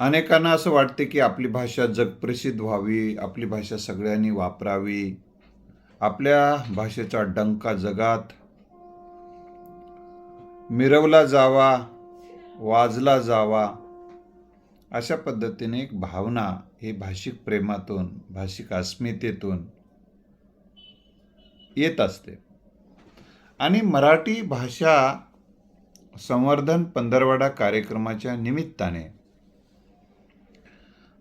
अनेकांना असं वाटते की आपली भाषा जगप्रसिद्ध व्हावी आपली भाषा सगळ्यांनी वापरावी आपल्या भाषेचा डंका जगात मिरवला जावा वाजला जावा अशा पद्धतीने एक भावना ही भाषिक प्रेमातून भाषिक अस्मितेतून येत असते. आणि मराठी भाषा संवर्धन पंधरवडा कार्यक्रमाच्या निमित्ताने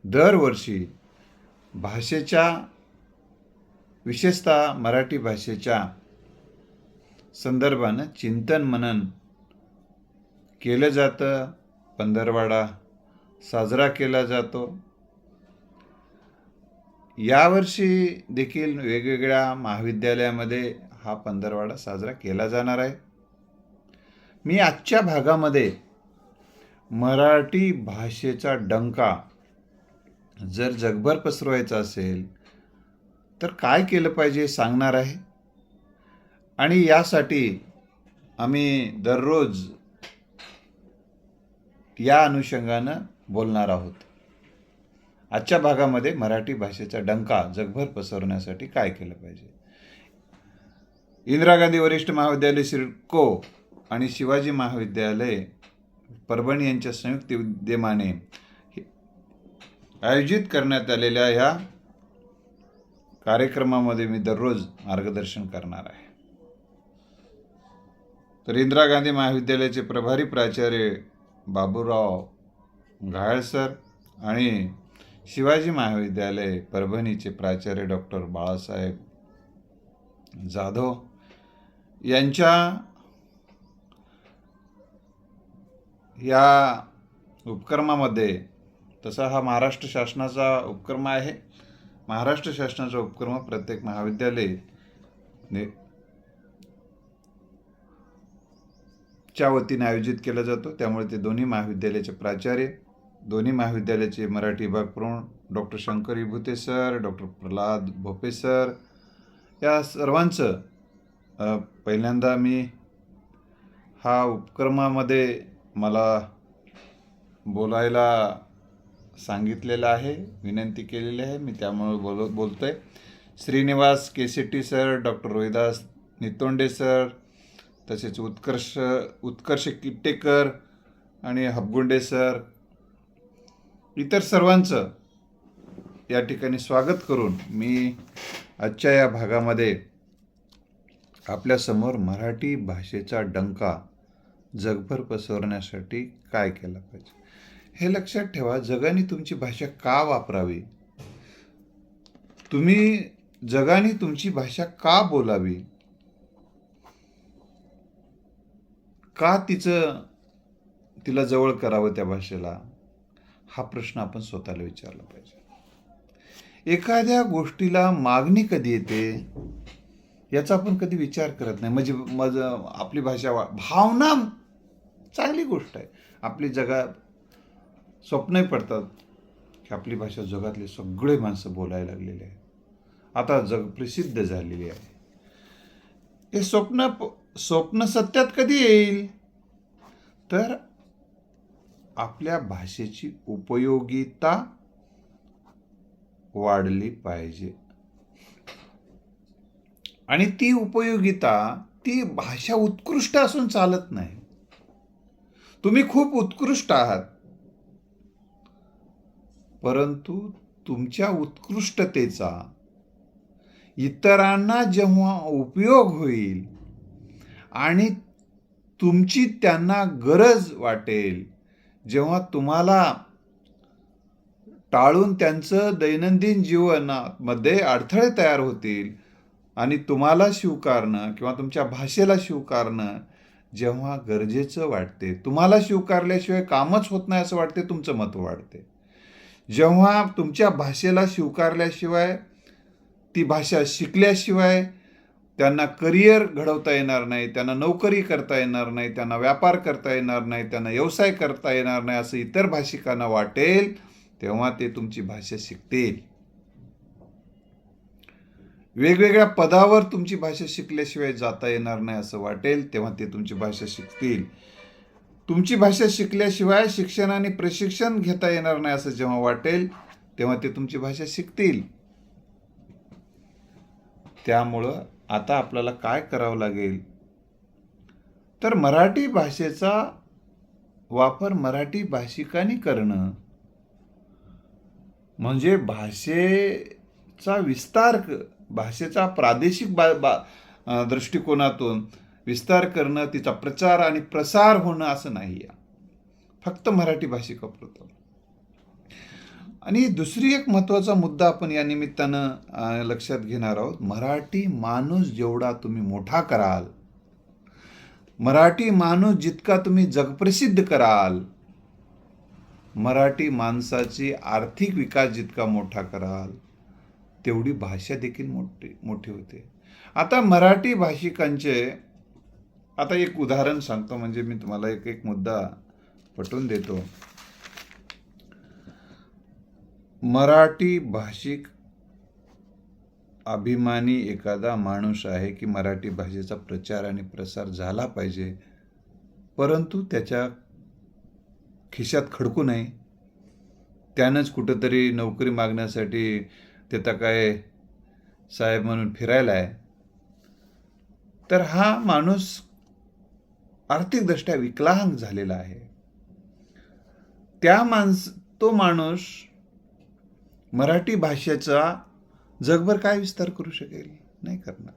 दरवर्षी भाषेच्या विशेषतः मराठी भाषेच्या संदर्भानं चिंतन मनन केलं जातं. पंधरवाडा साजरा केला जातो. यावर्षी देखील वेगवेगळ्या महाविद्यालयामध्ये हा पंधरवाडा साजरा केला जाणार आहे. मी आजच्या भागामध्ये मराठी भाषेचा डंका जर जगभर पसरवायचं असेल तर काय केलं पाहिजे हे सांगणार आहे? आणि यासाठी आम्ही दररोज या अनुषंगानं बोलणार आहोत. आजच्या भागामध्ये मराठी भाषेचा डंका जगभर पसरवण्यासाठी काय केलं पाहिजे? इंदिरा गांधी वरिष्ठ महाविद्यालय सिडको आणि शिवाजी महाविद्यालय परभणी यांच्या संयुक्त विद्यमाने आयोजित करण्यात आलेल्या ह्या कार्यक्रमामध्ये मी दररोज मार्गदर्शन करणार आहे. तर इंदिरा गांधी महाविद्यालयाचे प्रभारी प्राचार्य बाबूराव घाळ सर आणि शिवाजी महाविद्यालय परभणीचे प्राचार्य डॉक्टर बाळासाहेब जाधव यांच्या या उपक्रमामध्ये तसा हा महाराष्ट्र शासनाचा उपक्रम आहे. महाराष्ट्र शासनाचा उपक्रम प्रत्येक महाविद्यालय ने च्या वतीने आयोजित केला जातो. त्यामुळे ते दोन्ही महाविद्यालयाचे प्राचार्य दोन्ही महाविद्यालयाचे मराठी विभाग प्रमुख doctor Shankar Vibhute sir doctor Pralhad Bhope sir या सर्वांचं पहिल्यांदा मी हा उपक्रमामध्ये मला बोलायला सांगितलेलं आहे विनंती केलेली आहे. मी त्यामुळे बोल बोलतो आहे Shrinivas T sir doctor Rohidas Nitonde sir तसेच उत्कर्ष उत्कर्ष किट्टेकर आणि हबगुंडे सर इतर सर्वांचं या ठिकाणी स्वागत करून मी आजच्या या भागामध्ये आपल्यासमोर मराठी भाषेचा डंका जगभर पसरवण्यासाठी काय केलं पाहिजे? हे लक्षात ठेवा जगाने तुमची भाषा का वापरावी? तुम्ही जगाने तुमची भाषा का बोलावी? का तिचं तिला जवळ करावं त्या भाषेला? हा प्रश्न आपण स्वतःला विचारला पाहिजे. एखाद्या गोष्टीला मागणी कधी येते याचा आपण कधी विचार करत नाही. म्हणजे मज आपली भाषा वा भावना चांगली गोष्ट आहे. आपली जगा स्वप्नही पडतात की आपली भाषा जगातले सगळे माणसं बोलायला लागलेले आहेत. आता जग प्रसिद्ध झालेली आहे. हे स्वप्न स्वप्न सत्यात कधी येईल? तर आपल्या भाषेची उपयोगिता वाढली पाहिजे. आणि ती उपयोगिता ती भाषा उत्कृष्ट असून चालत नाही. तुम्ही खूप उत्कृष्ट आहात. परंतु तुमच्या उत्कृष्टतेचा इतरांना जेव्हा उपयोग होईल आणि तुमची त्यांना गरज वाटेल जेव्हा तुम्हाला टाळून त्यांचं दैनंदिन जीवनामध्ये अडथळे तयार होतील आणि तुम्हाला स्वीकारणं किंवा तुमच्या भाषेला स्वीकारणं जेव्हा गरजेचं वाटते. तुम्हाला स्वीकारल्याशिवाय कामच होत नाही असं वाटते तुमचं मत वाढते. जेव्हा तुमच्या भाषेला स्वीकारल्याशिवाय ती भाषा शिकल्याशिवाय त्यांना करिअर घडवता येणार नाही त्यांना नोकरी करता येणार नाही त्यांना व्यापार करता येणार नाही त्यांना व्यवसाय करता येणार नाही असं इतर भाषिकांना वाटेल तेव्हा ते तुमची भाषा शिकतील. वेगवेगळ्या पदावर तुमची भाषा शिकल्याशिवाय जाता येणार नाही असं वाटेल तेव्हा ते तुमची भाषा शिकतील. तुमची भाषा शिकल्याशिवाय शिक्षण आणि प्रशिक्षण घेता येणार नाही असं जेव्हा वाटेल तेव्हा ते तुमची भाषा शिकतील. त्यामुळं आता आपल्याला काय करावं लागेल? तर मराठी भाषेचा वापर मराठी भाषिकांनी करणं म्हणजे भाषेचा विस्तार क- भाषेचा प्रादेशिक बा बा दृष्टिकोनातून विस्तार करणं तिचा प्रचार आणि प्रसार होणं असं नाही आहे. फक्त मराठी भाषिकापुरतं आणि दुसरी एक महत्त्वाचा मुद्दा आपण या निमित्तानं लक्षात घेणार आहोत. मराठी माणूस जेवढा तुम्ही मोठा कराल मराठी माणूस जितका तुम्ही जगप्रसिद्ध कराल मराठी माणसाची आर्थिक विकास जितका मोठा कराल तेवढी भाषा देखील मोठी मोठी होते. आता मराठी भाषिकांचे आता एक उदाहरण सांगतो म्हणजे मी तुम्हाला एक एक मुद्दा पटवून देतो. मराठी भाषिक अभिमानी एखादा माणूस आहे की मराठी भाषेचा प्रचार आणि प्रसार झाला पाहिजे परंतु त्याच्या खिशात खडकू नये. त्यानंच कुठंतरी नोकरी मागण्यासाठी त्याचा काय साहेब म्हणून फिरायला आहे. तर हा माणूस आर्थिकदृष्ट्या विकलांग झालेला आहे. त्या माणस तो माणूस मराठी भाषेचा जगभर काय विस्तार करू शकेल? नाही करणार.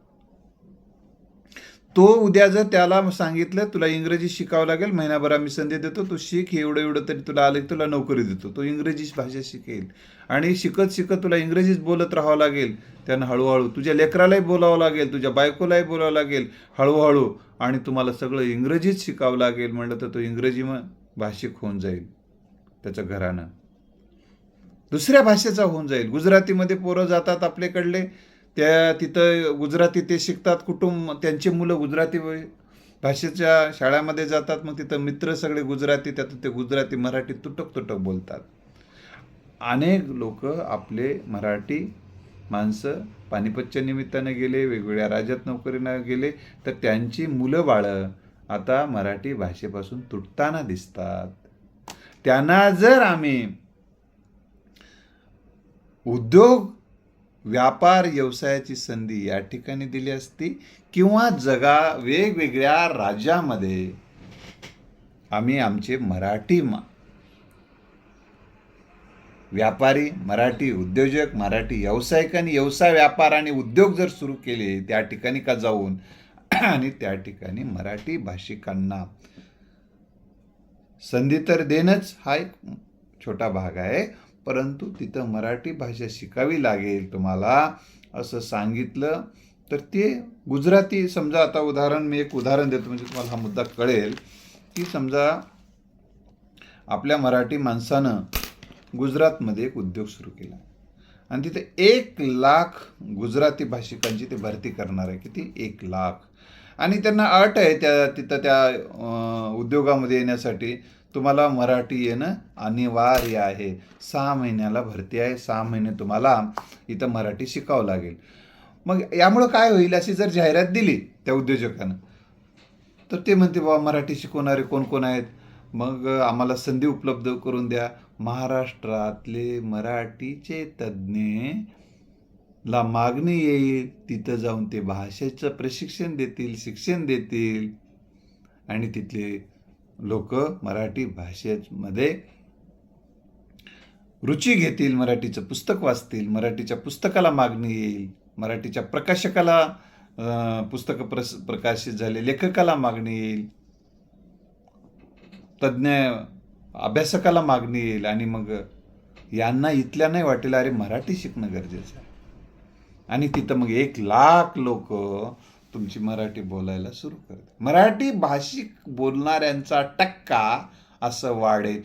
तो उद्या जर त्याला सांगितलं तुला इंग्रजी शिकावं लागेल महिनाभर आम्ही संधी देतो तू शिक हे एवढं एवढं तरी तुला आलं की तुला नोकरी देतो. तो इंग्रजी भाषा शिकेल. आणि शिकत शिकत तुला इंग्रजीच बोलत राहावं लागेल. त्यानं हळूहळू तुझ्या लेकरालाही बोलावं लागेल तुझ्या बायकोलाही बोलावं लागेल हळूहळू. आणि तुम्हाला सगळं इंग्रजीच शिकावं लागेल म्हणलं तर तो इंग्रजी मग भाषिक होऊन जाईल त्याच्या घरानं. दुसऱ्या भाषेचा होऊन जाईल. गुजरातीमध्ये पोरं जातात आपल्याकडले त्या तिथं गुजराती ते शिकतात कुटुंब त्यांची मुलं गुजराती भाषेच्या शाळेमध्ये जातात मग तिथं मित्र सगळे गुजराती त्यातून ते गुजराती मराठी तुटक तुटक बोलतात. अनेक लोक आपले मराठी माणसं पानिपतच्या निमित्तानं गेले वेगवेगळ्या राज्यात नोकरीनं गेले तर त्यांची मुलं बाळं आता मराठी भाषेपासून तुटताना दिसतात. त्यांना जर आम्ही उद्योग व्यापार व्यवसायाची संधी या ठिकाणी दिली असती किंवा जगा वेगवेगळ्या राज्यामध्ये. आम्ही आमचे मराठी मा व्यापारी मराठी उद्योजक मराठी व्यावसायिकांनी व्यवसाय व्यापार आणि उद्योग जर सुरू केले त्या ठिकाणी का जाऊन? आणि त्या ठिकाणी मराठी भाषिकांना संधी तर देणंच हा एक छोटा भाग आहे. परंतु तिथं मराठी भाषा शिकावी लागेल तुम्हाला असं सांगितलं. तर ते गुजराती समजा आता उदाहरण मी एक उदाहरण देतो म्हणजे तुम्हाला हा मुद्दा कळेल. की समजा आपल्या मराठी माणसानं गुजरातमध्ये एक उद्योग सुरू केला. आणि तिथे एक लाख गुजराती भाषिकांची ते भरती करणार आहे. किती? एक लाख. आणि त्यांना अट आहे त्या तिथं त्या उद्योगामध्ये येण्यासाठी. तुम्हाला मराठी येणं अनिवार्य आहे. सहा महिन्याला भरती आहे. सहा महिने तुम्हाला इथं मराठी शिकावं लागेल. मग यामुळं काय होईल अशी जर जाहिरात दिली त्या उद्योजकानं? तर ते म्हणते बाबा मराठी शिकवणारे कोण कोण आहेत? मग आम्हाला संधी उपलब्ध करून द्या. महाराष्ट्रातले मराठीचे तज्ज्ञ ला मागणी येईल. तिथं जाऊन ते भाषेचं प्रशिक्षण देतील शिक्षण देतील. आणि तिथले लोक मराठी भाषेमध्ये रुची घेतील मराठीचं पुस्तक वाचतील मराठीच्या पुस्तकाला मागणी येईल मराठीच्या प्रकाशकाला पुस्तकं प्रस प्रकाशित झाले लेखकाला मागणी येईल तज्ज्ञ अभ्यासकाला मागणी येईल आणि मग यांना इथल्या नाही वाटेल अरे मराठी शिकणं गरजेचं आहे. आणि तिथं मग एक लाख लोक तुमची मराठी बोलायला सुरू करते. मराठी भाषिक बोलणाऱ्यांचा टक्का असं वाढेल.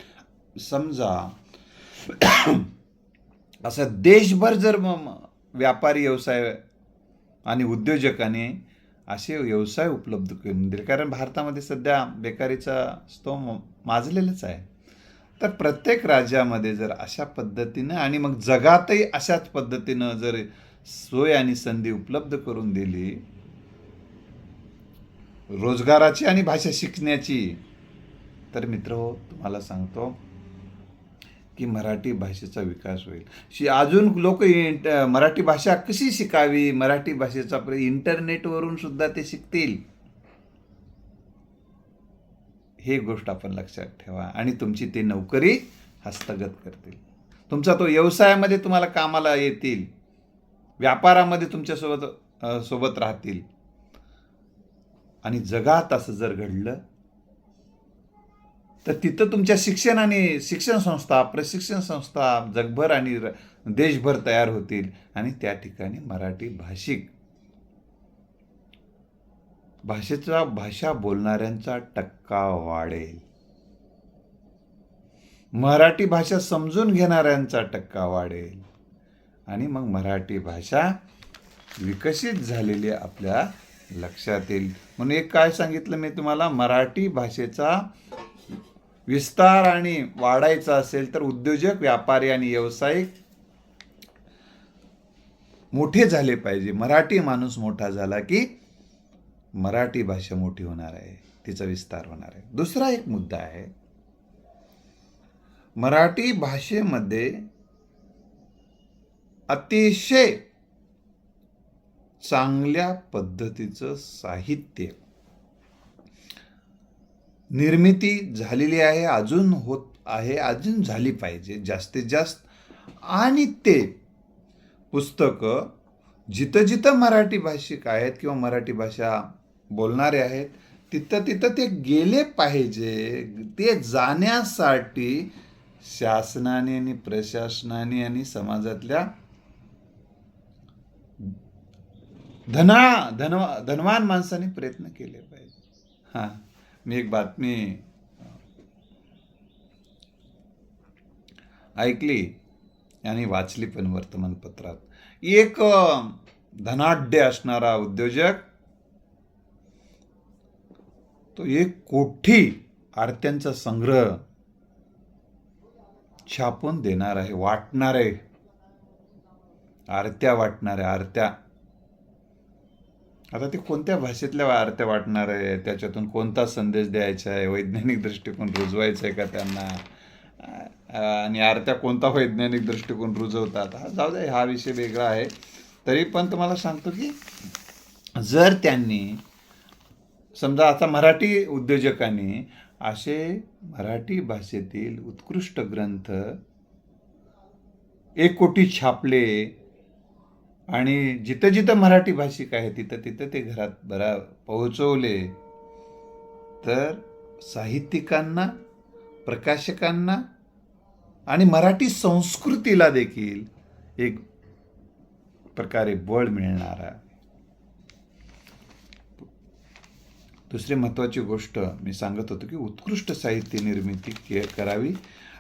समजा असं देशभर जर मग व्यापारी व्यवसाय आणि उद्योजकाने असे व्यवसाय उपलब्ध करून दिले कारण भारतामध्ये सध्या बेकारीचा स्तोम माजलेलाच आहे. तर प्रत्येक राज्यामध्ये जर अशा पद्धतीनं आणि मग जगातही अशाच पद्धतीनं जर सोय आणि संधी उपलब्ध करून दिली रोजगाराची आणि भाषा शिकण्याची. तर मित्र हो तुम्हाला सांगतो की मराठी भाषेचा विकास होईल. शि अजून लोक इंट मराठी भाषा कशी शिकावी? मराठी भाषेचा प्र इंटरनेटवरून सुद्धा ते शिकतील. हे गोष्ट आपण लक्षात ठेवा आणि तुमची ते नोकरी हस्तगत करतील. तुमचा तो व्यवसायामध्ये तुम्हाला कामाला येतील. व्यापारामध्ये तुमच्यासोबत सोबत राहतील. आणि जगात असं जर घडलं तर तिथं तुमच्या शिक्षण आणि शिक्षण संस्था प्रशिक्षण संस्था जगभर आणि र- देशभर तयार होतील. आणि त्या ठिकाणी मराठी भाषिक भाषेचा भाषा बोलणाऱ्यांचा टक्का वाढेल. मराठी भाषा समजून घेणाऱ्यांचा टक्का वाढेल. आणि मग मराठी भाषा विकसित झालेली आपल्या लक्षात येईल. म्हणून एक काय सांगितलं मी तुम्हाला मराठी भाषेचा विस्तार आणि वाढायचा असेल तर उद्योजक व्यापारी आणि व्यावसायिक मोठे झाले पाहिजे. मराठी माणूस मोठा झाला की मराठी भाषा मोठी होणार आहे तिचा विस्तार होणार आहे. दुसरा एक मुद्दा आहे मराठी भाषेमध्ये अतिशय चांगल्या पद्धतीचं साहित्य. निर्मिती झालेली आहे अजून होत आहे अजून झाली पाहिजे. जास्तीत जास्त. आणि ते पुस्तकं जिथं जिथं मराठी भाषिक आहेत किंवा मराठी भाषा बोलणारे आहेत तिथं तिथं ते गेले पाहिजे. ते जाण्यासाठी शासनाने आणि प्रशासनाने आणि समाजातल्या धना धनवा धनवान माणसाने प्रयत्न केले पाहिजे. हां मी एक बातमी ऐकली आणि वाचली पण वर्तमानपत्रात. एक धनाढ्य असणारा उद्योजक तो एक कोठी आरत्यांचा संग्रह छापून देणार आहे वाटणार आहे. आरत्या वाटणार आहे आरत्या. आता ते कोणत्या भाषेतल्या आरत्या वाटणार आहे? त्याच्यातून कोणता संदेश द्यायचा आहे? वैज्ञानिक दृष्टिकोन रुजवायचा आहे का त्यांना? आणि आरत्या कोणता वैज्ञानिक दृष्टिकोन रुजवतात? हा जाऊ दे हा विषय वेगळा आहे. तरी पण तुम्हाला सांगतो की जर त्यांनी समजा आता मराठी उद्योजकांनी असे मराठी भाषेतील उत्कृष्ट ग्रंथ एक कोटी छापले आणि जिथं जिथं मराठी भाषिक आहे तिथं तिथं ते घरात बरा पोहोचवले तर साहित्यिकांना प्रकाशकांना आणि मराठी संस्कृतीला देखील एक प्रकारे बळ मिळणार. आहे दुसरी महत्त्वाची गोष्ट मी सांगत होतो की उत्कृष्ट साहित्य निर्मिती के करावी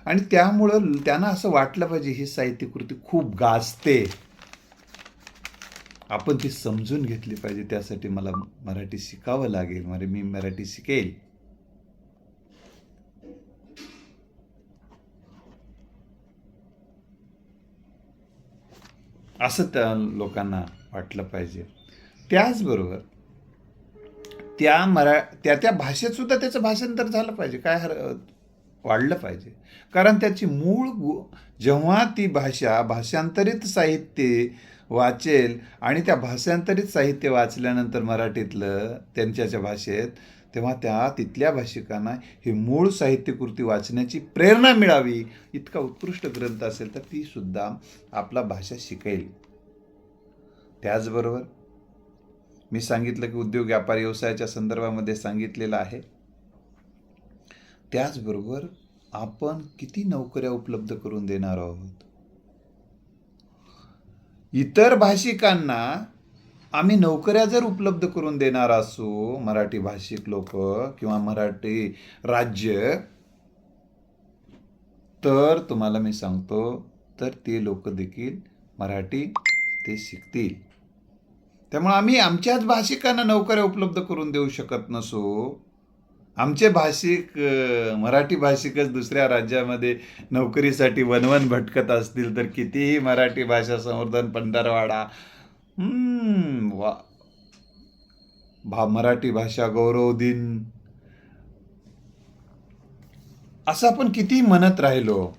आणि त्यामुळं त्यांना असं वाटलं पाहिजे ही साहित्यकृती खूप गाजते. आपण ती समजून घेतली पाहिजे त्यासाठी मला मराठी शिकावं लागेल. म्हणजे मी मराठी शिकेल. असं त्या लोकांना वाटलं पाहिजे. त्याचबरोबर त्या मरा त्या त्या भाषेत सुद्धा त्याचं भाषांतर झालं पाहिजे. काय हर वाढलं पाहिजे. कारण त्याची मूळ जेव्हा ती भाषा भाषांतरित साहित्य वाचेल आणि त्या भाषांतरित साहित्य वाचल्यानंतर मराठीतलं त्यांच्याच्या भाषेत तेव्हा त्या तिथल्या भाषिकांना हे मूळ साहित्यकृती वाचण्याची प्रेरणा मिळावी इतका उत्कृष्ट ग्रंथ असेल तर ती सुद्धा आपला भाषा शिकेल. त्याचबरोबर मी सांगितलं की उद्योग व्यापार व्यवसायाच्या संदर्भामध्ये सांगितलेलं आहे. त्याचबरोबर आपण किती नोकऱ्या उपलब्ध करून देणार आहोत? इतर भाषिकांना आम्ही नोकऱ्या जर उपलब्ध करून देणार असू मराठी भाषिक लोक किंवा मराठी राज्य तर तुम्हाला मी सांगतो तर ते लोक देखील मराठी ते शिकतील. त्यामुळे आम्ही आमच्याच भाषिकांना नोकऱ्या उपलब्ध करून देऊ शकत नसू आमचे भाषिक मराठी भाषिकच दुसऱ्या राज्यामध्ये नोकरीसाठी वनवन भटकत असतील तर कितीही मराठी भाषा संवर्धन पंढरवाडा. वा. भा मराठी भाषा गौरव दिन. असं आपण किती म्हणत राहिलो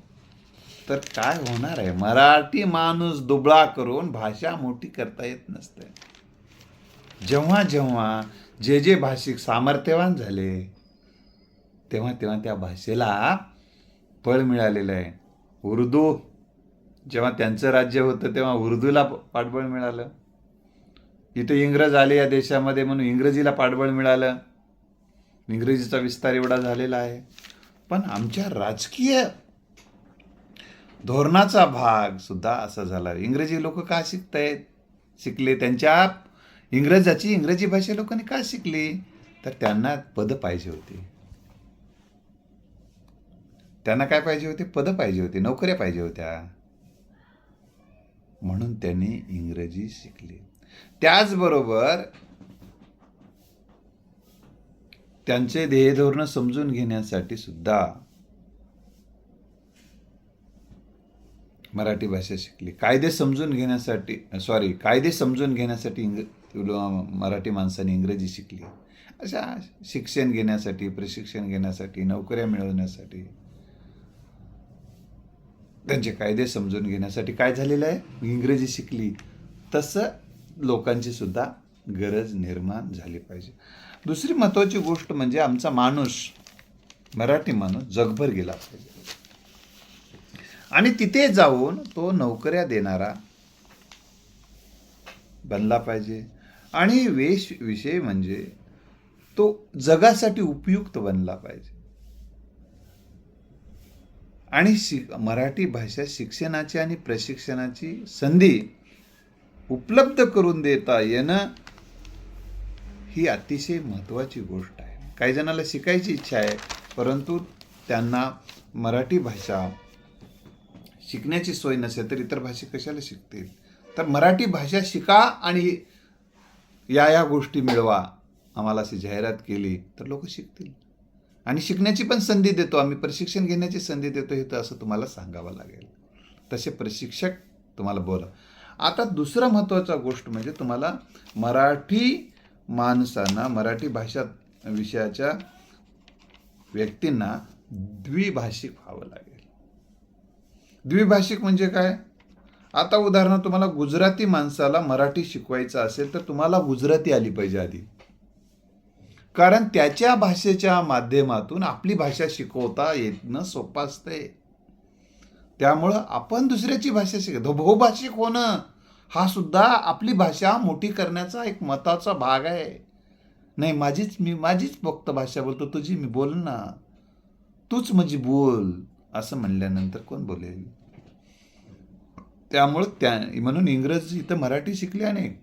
तर काय होणार आहे? मराठी माणूस दुबळा करून भाषा मोठी करता येत नसते. जेव्हा जेव्हा जे जे भाषिक सामर्थ्यवान झाले तेव्हा तेव्हा त्या भाषेला फळ मिळालेलं आहे. उर्दू जेव्हा त्यांचं राज्य होतं तेव्हा उर्दूला पाठबळ मिळालं. इथे इंग्रज आले या देशामध्ये म्हणून इंग्रजीला पाठबळ मिळालं. इंग्रजीचा विस्तार एवढा झालेला आहे. पण आमच्या राजकीय धोरणाचा भाग सुद्धा असा झाला. इंग्रजी लोक का शिकत आहेत शिकले त्यांच्या इंग्रजाची इंग्रजी भाषा लोकांनी का शिकली? तर त्यांना पद पाहिजे होती. त्यांना काय पाहिजे होते? पद पाहिजे होते नोकऱ्या पाहिजे होत्या. म्हणून त्यांनी इंग्रजी शिकली. त्याचबरोबर त्यांचे ध्येयधोरणं समजून घेण्यासाठी सुद्धा मराठी भाषा शिकली. कायदे समजून घेण्यासाठी सॉरी कायदे समजून घेण्यासाठी इंग मराठी माणसाने इंग्रजी शिकली. अशा शिक्षण घेण्यासाठी प्रशिक्षण घेण्यासाठी नोकऱ्या मिळवण्यासाठी त्यांचे कायदे समजून घेण्यासाठी काय झालेलं आहे? इंग्रजी शिकली. तसं लोकांची सुद्धा गरज निर्माण झाली पाहिजे. दुसरी महत्त्वाची गोष्ट म्हणजे आमचा माणूस मराठी माणूस जगभर गेला पाहिजे. आणि तिथे जाऊन तो नोकऱ्या देणारा बनला पाहिजे. आणि वेश विषय म्हणजे तो जगासाठी उपयुक्त बनला पाहिजे. आणि शिक मराठी भाषा शिक्षणाची आणि प्रशिक्षणाची संधी उपलब्ध करून देता येणं ही अतिशय महत्त्वाची गोष्ट आहे. काही जणाला शिकायची इच्छा आहे परंतु त्यांना मराठी भाषा शिकण्याची सोय नसेल तर इतर भाषा कशाला शिकतील? तर मराठी भाषा शिका आणि या या गोष्टी मिळवा. आम्हाला अशी जाहिरात केली तर लोक शिकतील. आणि शिकण्याची पण संधी देतो. आम्ही प्रशिक्षण घेण्याची संधी देतो. हे तर असं तुम्हाला सांगावं लागेल. तसे प्रशिक्षक तुम्हाला बोला. आता दुसरा महत्त्वाचा गोष्ट म्हणजे तुम्हाला मराठी माणसांना मराठी भाषा विषयाच्या व्यक्तींना द्विभाषिक व्हावं लागेल. द्विभाषिक म्हणजे काय? आता उदाहरणार्थ तुम्हाला गुजराती माणसाला मराठी शिकवायचं असेल तर तुम्हाला गुजराती आली पाहिजे आधी. कारण त्याच्या भाषेच्या माध्यमातून आपली भाषा शिकवता येणं सोपं असते त्यामुळं आपण दुसऱ्याची भाषा शिकतो बहुभाषिक होणं हा सुद्धा आपली भाषा मोठी करण्याचा एक महत्त्वाचा भाग आहे. नाही माझीच मी माझीच फक्त भाषा बोलतो तुझी मी बोल ना. तूच माझी बोल असं म्हणल्यानंतर कोण बोलेल? त्यामुळं त्या म्हणून इंग्रजी इथं मराठी शिकले अनेक.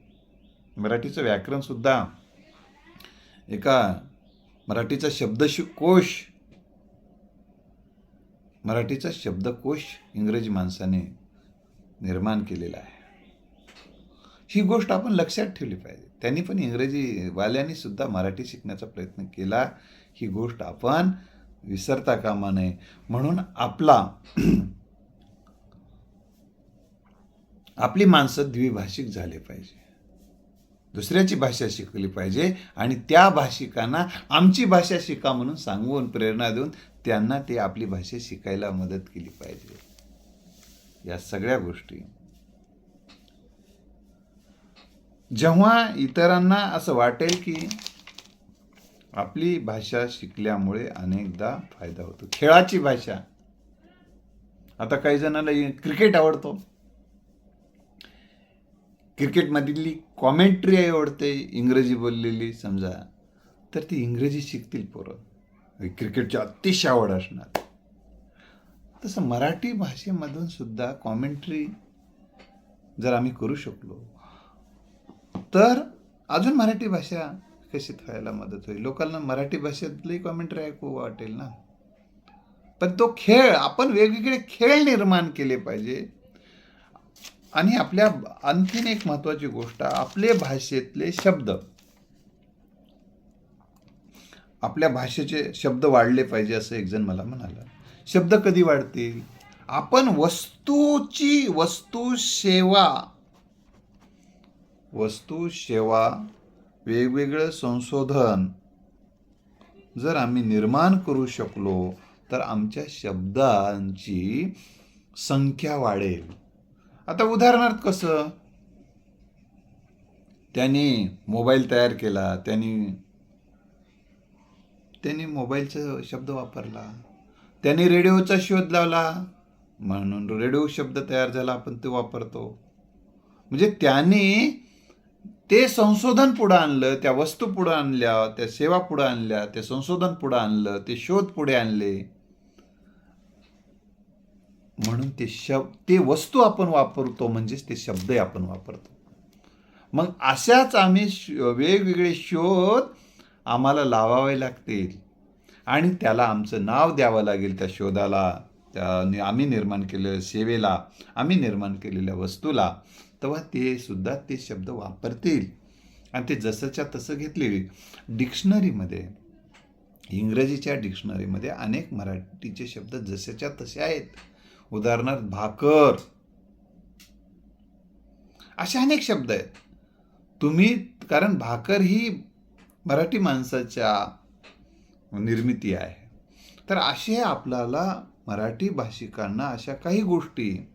मराठीचं व्याकरण सुद्धा एका मराठीचा शब्दश कोश. मराठीचा शब्दकोश इंग्रजी माणसाने निर्माण केलेला आहे. ही गोष्ट आपण लक्षात ठेवली पाहिजे. त्यांनी पण इंग्रजीवाल्यांनी सुद्धा मराठी शिकण्याचा प्रयत्न केला. ही गोष्ट आपण विसरता कामा नये. म्हणून आपला आपली माणसं द्विभाषिक झाले पाहिजे. दुसऱ्याची भाषा शिकली पाहिजे आणि त्या भाषिकांना आमची भाषा शिका म्हणून सांगून प्रेरणा देऊन त्यांना ते आपली भाषा शिकायला मदत केली पाहिजे. या सगळ्या गोष्टी. जेव्हा इतरांना असं वाटेल की आपली भाषा शिकल्यामुळे अनेकदा फायदा होतो. खेळाची भाषा. आता काही जणांना क्रिकेट आवडतो. क्रिकेटमधली कॉमेंट्री आवडते इंग्रजी बोललेली समजा. तर ती इंग्रजी शिकतील पोरं. क्रिकेटची अतिशय आवड असणार. तसं मराठी भाषेमधून सुद्धा कॉमेंट्री जर आम्ही करू शकलो तर अजून मराठी भाषा कशी व्हायला मदत होईल. लोकांना मराठी भाषेतली कॉमेंट्री ऐकू वाटेल ना. पण तो खेळ आपण वेगवेगळे खेळ निर्माण केले पाहिजे. आणि आपल्या आणखीन एक महत्त्वाची गोष्ट आपले भाषेतले शब्द. आपल्या भाषेचे शब्द वाढले पाहिजे असं एक जण मला म्हणाला. शब्द कधी वाढतील? आपण वस्तूची वस्तू सेवा वस्तू सेवा वेगवेगळं संशोधन जर आम्ही निर्माण करू शकलो तर आमच्या शब्दांची संख्या वाढेल. आता उदाहरणार्थ कसं? त्यांनी मोबाईल तयार केला त्यांनी त्यांनी मोबाईलचा शब्द वापरला त्यांनी रेडिओचा शोध लावला. म्हणून रेडिओ शब्द तयार झाला आपण ते वापरतो. म्हणजे त्यांनी ते संशोधन पुढं आणलं त्या वस्तू पुढं आणल्या त्या सेवा पुढं आणल्या ते संशोधन पुढं आणलं ते शोध पुढे आणले. म्हणून ते शब ते वस्तू आपण वापरतो म्हणजेच ते शब्दही आपण वापरतो. मग अशाच आम्ही श- वेगवेगळे शोध आम्हाला लावावे लागतील. आणि त्याला आमचं नाव द्यावं लागेल त्या शोधाला. त्या नि- आम्ही निर्माण केलेल्या सेवेला आम्ही निर्माण केलेल्या वस्तूला. तेव्हा ते सुद्धा ते शब्द वापरतील. आणि ते जसंच्या तसं घेतले डिक्शनरीमध्ये इंग्रजीच्या डिक्शनरीमध्ये अनेक मराठीचे शब्द जसेच्या तसे आहेत. उदाहरणार्थ भाकर. असे अनेक शब्द आहेत. तुम्ही कारण भाकर ही मराठी माणसाच्या निर्मिती आहे. तर असे आपल्याला मराठी भाषिकांना अशा काही गोष्टी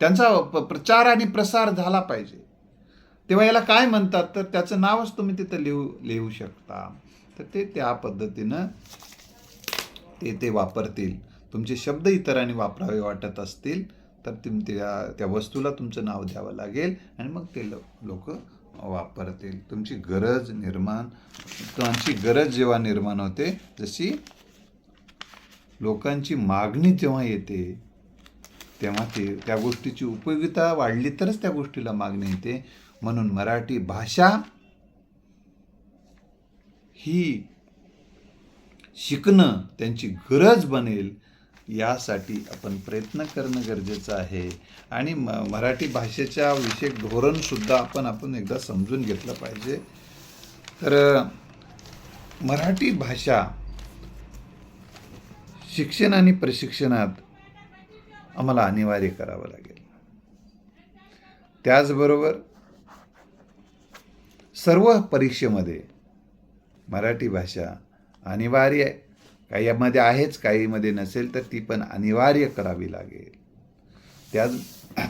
त्यांचा प्रचार आणि प्रसार झाला पाहिजे. तेव्हा याला काय म्हणतात? तर त्याचं नावच तुम्ही तिथं लिहू लिहू शकता. तर ते त्या पद्धतीनं ते ते वापरतील. तुमचे शब्द इतरांनी वापरावे वाटत असतील तर तुम्ही त्या त्या वस्तूला तुमचं नाव द्यावं लागेल आणि मग ते लोक वापरतील. तुमची गरज निर्माण तुमची गरज जेव्हा निर्माण होते जशी लोकांची मागणी जेव्हा येते तेव्हा ते त्या गोष्टीची उपयोगिता वाढली तरच त्या गोष्टीला मागणी येते. म्हणून मराठी भाषा ही शिकणं त्यांची गरज बनेल यासाठी आपण प्रयत्न करणं गरजेचं आहे. आणि म मराठी भाषेच्या विषयक धोरणसुद्धा आपण आपण एकदा समजून घेतलं पाहिजे. तर मराठी भाषा शिक्षण आणि प्रशिक्षणात आम्हाला अनिवार्य करावं लागेल. त्याचबरोबर सर्व परीक्षेमध्ये मराठी भाषा अनिवार्य आहे. काहीमध्ये आहेच काहीमध्ये नसेल तर ती पण अनिवार्य करावी लागेल. त्याच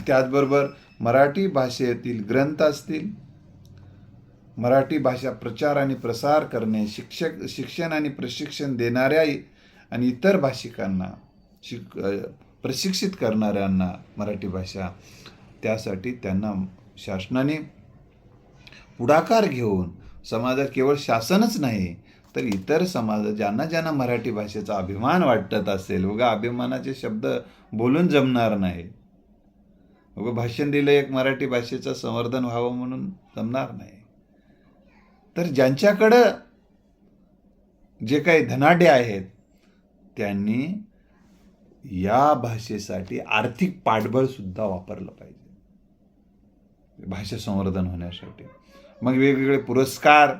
त्याचबरोबर मराठी भाषेतील ग्रंथ असतील मराठी भाषा प्रचार आणि प्रसार करणे शिक्षक शिक्षण आणि प्रशिक्षण देणाऱ्या आणि इतर भाषिकांना शिक प्रशिक्षित करणाऱ्यांना मराठी भाषा त्यासाठी त्यांना शासनाने पुढाकार घेऊन समाजात केवळ शासनच नाही तर इतर समाज ज्यांना ज्यांना मराठी भाषेचा अभिमान वाटत असेल उगा अभिमानाचे शब्द बोलून जमणार नाही. उगा भाषण दिलं एक मराठी भाषेचं संवर्धन व्हावं म्हणून जमणार नाही. तर ज्यांच्याकडं जे काही धनाढ्य आहेत त्यांनी या भाषेसाठी आर्थिक पाठबळ सुद्धा वापरलं पाहिजे. भाषा संवर्धन होण्यासाठी. मग वेगवेगळे पुरस्कार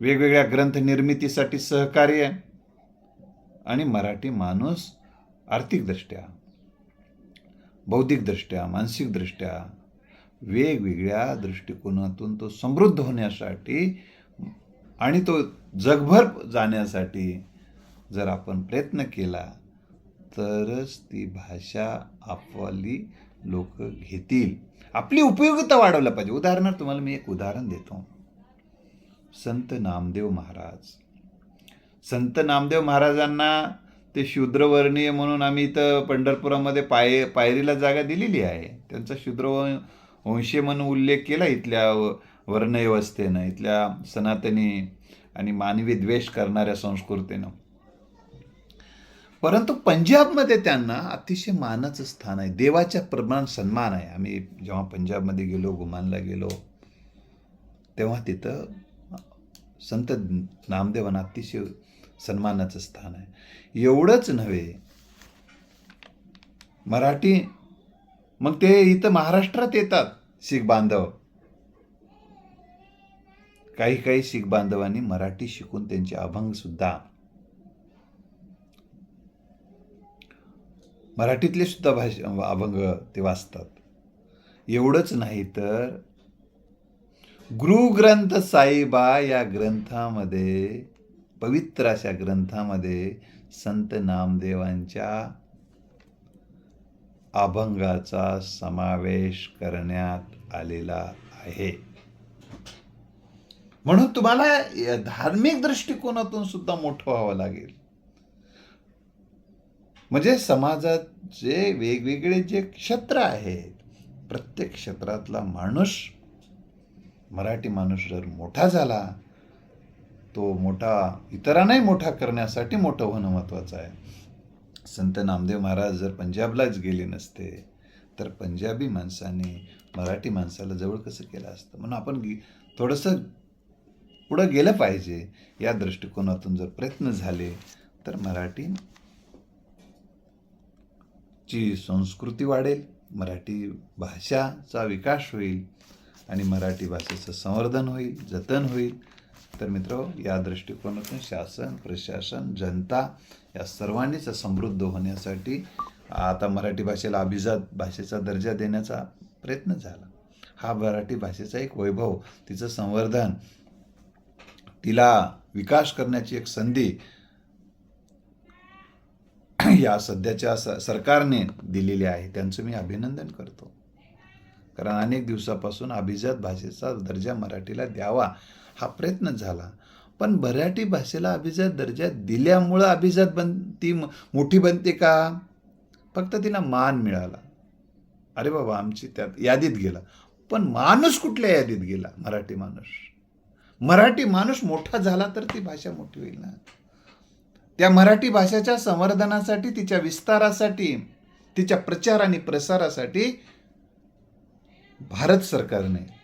वेगवेगळ्या ग्रंथनिर्मितीसाठी सहकार्य आणि मराठी माणूस आर्थिकदृष्ट्या बौद्धिकदृष्ट्या मानसिकदृष्ट्या वेगवेगळ्या दृष्टिकोनातून तो समृद्ध होण्यासाठी आणि तो जगभर जाण्यासाठी जर आपण प्रयत्न केला तरच ती भाषा आपली लोक घेतील. आपली उपयोगिता वाढवल्या पाहिजे. उदाहरणार्थ तुम्हाला मी एक उदाहरण देतो. संत नामदेव महाराज. संत नामदेव महाराजांना ते शूद्रवर्णीय म्हणून आम्ही इथं पंढरपुरामध्ये पाय पायरीला जागा दिलेली आहे. त्यांचा शूद्र वंशीय म्हणून उल्लेख केला इथल्या व- वर्णव्यवस्थेनं इथल्या सनातनी आणि मानवी द्वेष करणाऱ्या संस्कृतीनं. परंतु पंजाबमध्ये त्यांना अतिशय मानाचं स्थान आहे. देवाच्या प्रमाण सन्मान आहे. आम्ही जेव्हा पंजाबमध्ये गेलो गुमानला गेलो तेव्हा तिथं संत नामदेवांना अतिशय सन्मानाचं स्थान आहे. एवढंच नव्हे मराठी मग ते इथं महाराष्ट्रात येतात शीख बांधव. काही काही शीख बांधवांनी मराठी शिकून त्यांचे अभंग सुद्धा मराठीतले सुद्धा भाष अभंग ते वाचतात. एवढंच नाही तर गुरुग्रंथ साईबा या ग्रंथामध्ये पवित्र अशा ग्रंथामध्ये संत नामदेवांच्या अभंगाचा समावेश करण्यात आलेला आहे. म्हणून तुम्हाला या धार्मिक दृष्टिकोनातून सुद्धा मोठं व्हावं लागेल. म्हणजे समाजात जे वेगवेगळे जे क्षेत्र आहेत प्रत्येक क्षेत्रातला माणूस मराठी माणूस जर मोठा झाला तो मोठा इतरांनाही मोठा करण्यासाठी मोठं होणं महत्त्वाचं आहे. संत नामदेव महाराज जर पंजाबलाच गेले नसते तर पंजाबी माणसाने मराठी माणसाला जवळ कसं केलं असतं? म्हणून आपण गे- थोडंसं पुढं गेलं पाहिजे. या दृष्टिकोनातून जर प्रयत्न झाले तर मराठी ची संस्कृती वाढेल मराठी भाषाचा विकास होईल. आणि मराठी भाषेचं संवर्धन होईल जतन होईल. तर मित्र या दृष्टिकोनातून शासन प्रशासन जनता या सर्वांनीच समृद्ध होण्यासाठी आता मराठी भाषेला अभिजात भाषेचा दर्जा देण्याचा प्रयत्न झाला. हा मराठी भाषेचा एक वैभव तिचं संवर्धन तिला विकास करण्याची एक संधी या सध्याच्या स सरकारने दिलेली आहे. त्यांचं मी अभिनंदन करतो. कारण अनेक दिवसापासून अभिजात भाषेचा दर्जा मराठीला द्यावा हा प्रयत्न झाला. पण मराठी भाषेला अभिजात दर्जा दिल्यामुळं अभिजात बन ती मोठी बनते का? फक्त तिला मान मिळाला. अरे बाबा आमची त्यात यादीत गेला. पण माणूस कुठल्या यादीत गेला? मराठी माणूस. मराठी माणूस मोठा झाला तर ती भाषा मोठी होईल ना. त्या मराठी भाषेच्या संवर्धनासाठी तिच्या विस्तारासाठी तिच्या प्रचार आणि प्रसारासाठी भारत सरकारने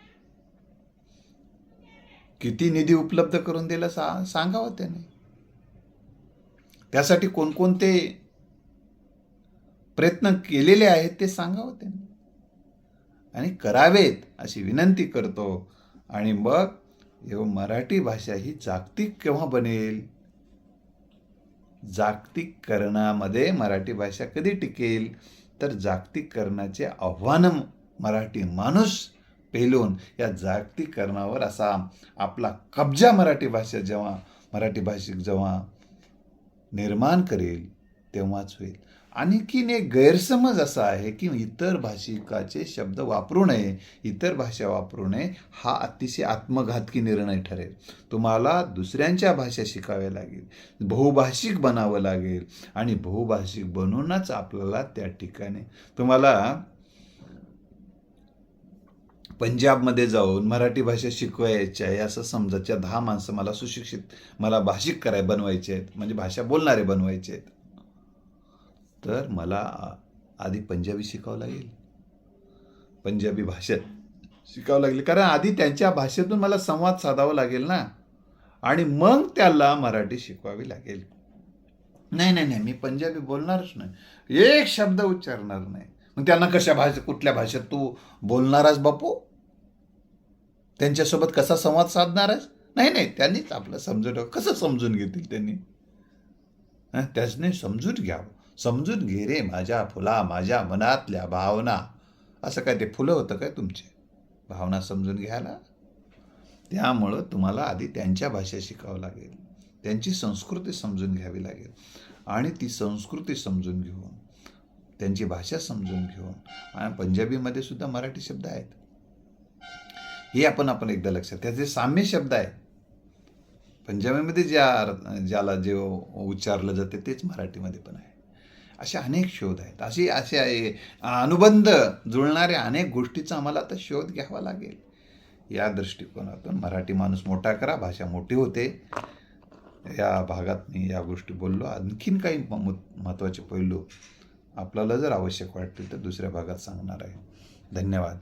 किती निधी उपलब्ध करून दिला सा सांगावं त्याने? त्यासाठी कोणकोणते प्रयत्न केलेले आहेत ते सांगावं त्यांनी? आणि करावेत अशी विनंती करतो. आणि मग एव मराठी भाषा ही जागतिक केव्हा बनेल? जागतिककरणामध्ये मराठी भाषा कधी टिकेल? तर जागतिककरणाचे आव्हानं मराठी माणूस पेलून या जागतिककरणावर असा आपला कब्जा मराठी भाषा जेव्हा मराठी भाषिक जेव्हा निर्माण करेल तेव्हाच होईल. आणखीन एक गैरसमज असा आहे की इतर भाषिकाचे शब्द वापरू नये इतर भाषा वापरू नये हा अतिशय आत्मघातकी निर्णय ठरेल. तुम्हाला दुसऱ्यांच्या भाषा शिकाव्या लागेल. बहुभाषिक बनावं लागेल आणि बहुभाषिक बनवूनच आपल्याला त्या ठिकाणी तुम्हाला पंजाबमध्ये जाऊन मराठी भाषा शिकवायची आहे असं समजाच्या दहा माणसं मला सुशिक्षित मला भाषिक कराय बनवायचे आहेत. म्हणजे भाषा बोलणारे बनवायचे आहेत. तर मला आधी पंजाबी शिकावं लागेल. पंजाबी भाषेत शिकावं लागेल. कारण आधी त्यांच्या भाषेतून मला संवाद साधावा लागेल ना. आणि मग त्याला मराठी शिकवावी लागेल. नाही नाही नाही मी पंजाबी बोलणारच नाही. एक शब्द उच्चारणार नाही. मग त्यांना कशा भाषे कुठल्या भाषेत तू बोलणारच बापू? त्यांच्यासोबत कसा संवाद साधणारच नाही नाही त्यांनीच आपलं समजून कसं समजून घेतील त्यांनी? त्याचने समजून घ्यावं. समजून घे रे माझ्या फुला माझ्या मनातल्या भावना. असं काय ते फुलं होतं काय तुमचे? भावना समजून घ्यायला? त्यामुळं तुम्हाला आधी त्यांच्या भाषा शिकावं लागेल. त्यांची संस्कृती समजून घ्यावी लागेल. आणि ती संस्कृती समजून घेऊन त्यांची भाषा समजून घेऊन आणि पंजाबीमध्ये सुद्धा मराठी शब्द आहेत. हे आपण आपण एकदा लक्षात त्याचे साम्य शब्द आहे. पंजाबीमध्ये ज्या ज्याला जे उच्चारलं जाते तेच मराठीमध्ये पण आहे. असे अनेक शोध आहेत. अशी असे आहे, अनुबंध जुळणाऱ्या अनेक गोष्टीचा आम्हाला आता शोध घ्यावा लागेल. या दृष्टिकोनातून मराठी माणूस मोठा करा भाषा मोठी होते. या भागात मी या गोष्टी बोललो. आणखीन काही म- महत्त्वाचे पैलू आपल्याला जर आवश्यक वाटतील तर दुसऱ्या भागात सांगणार आहे. धन्यवाद.